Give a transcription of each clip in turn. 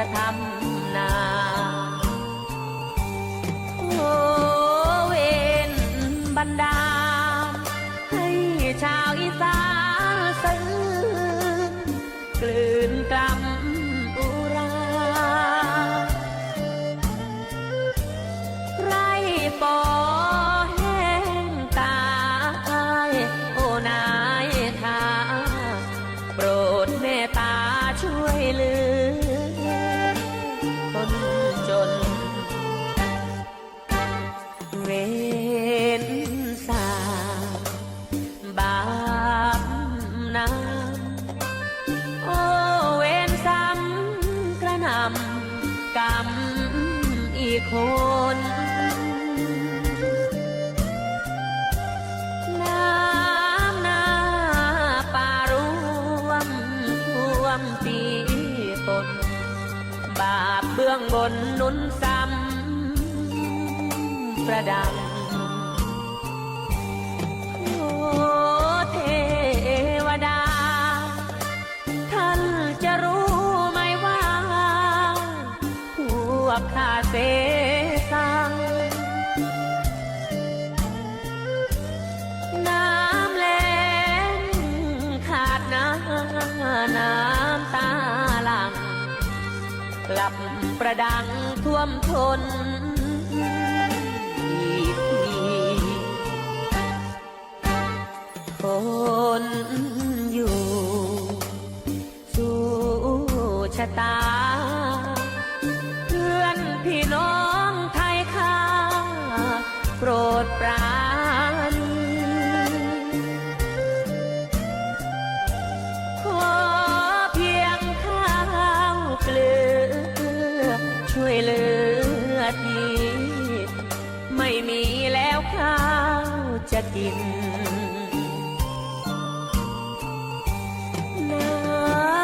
จะทำนาโอเวนบันดา คนน้ำหน้าป่ารวมท่วมปีตนบาปเบื้องบนนุนซ้ำประดัง เสสัง น้ำแล้งขาดน้ำน้ำตาหลังกลับประดังท่วมทนอีกทีคนอยู่ สู่ชะตา ดปรานขอเพียงข้าวเกลือ ช่วยเหลือทีไม่มีแล้วข้าวจะกิน น้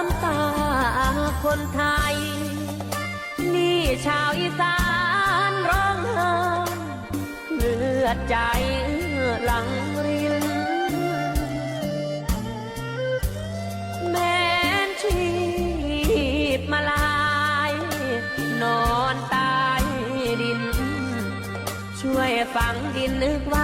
ำตาคนไทย นี่ชาวอีสานร้องไห้ อดใจหลังริน แม้นชีพมาลาย นอนตายดิน ช่วยฝังดินนึกว่า